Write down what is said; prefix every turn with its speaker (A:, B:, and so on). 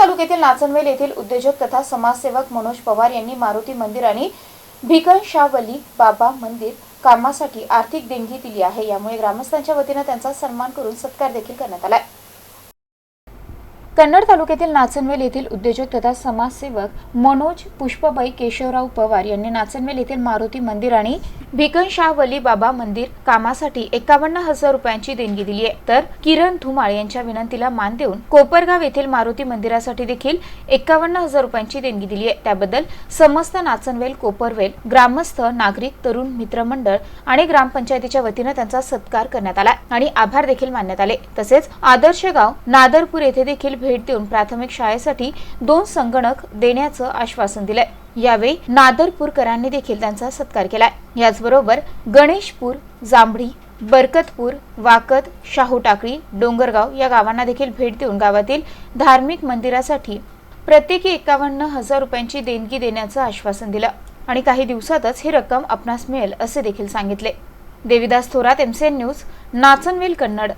A: तालुक्यातील नाचनवेल येथील उद्योजक तथा समाजसेवक मनोज पवार यांनी मारुती मंदिर आणि भिकनशावली बाबा मंदिर कामासाठी आर्थिक देणगी दिली आहे. यामुळे ग्रामस्थांच्या वतीनं त्यांचा सन्मान करून सत्कार देखील करण्यात आलाय. कन्नड तालुक्यातील नाचनवेल येथील उद्योजक तथा समाजसेवक मनोज पुष्पबाई केशवराव पवार यांनी नाचनवेल येथील मारुती मंदिर आणि भिकनशाहवली बाबा मंदिर कामासाठी एकावन्न हजार रुपयांची देणगी दिली आहे. तर किरण धुमाळ यांच्या विनंतीला मान देऊन कोपरगाव येथील मारुती मंदिरासाठी देखील एकावन्न हजार रुपयांची देणगी दिली आहे. त्याबद्दल समस्त नाचनवेल कोपरवेल ग्रामस्थ नागरिक तरुण मित्रमंडळ आणि ग्रामपंचायतीच्या वतीनं त्यांचा सत्कार करण्यात आला आणि आभार देखील मानण्यात आले. तसेच आदर्श गाव नादरपूर येथे देखील भेट देऊन प्राथमिक शाळेसाठी दोन संगणक देण्याचं आश्वासन दिलंय. यावेळी नादरपूरकरांनी देखील त्यांचा सत्कार केला याचबरोबर गणेशपूर जांभळी बरकतपूर वाकद शाहू टाकळी डोंगरगाव या गावांना देखील भेट देऊन गावातील धार्मिक मंदिरासाठी प्रत्येकी एकावन्न हजार रुपयांची देणगी देण्याचं आश्वासन दिलं. आणि काही दिवसातच ही रक्कम आपणास मिळेल असे देखील सांगितले. Devidas Thorat MCN news Nachanvel Kannad.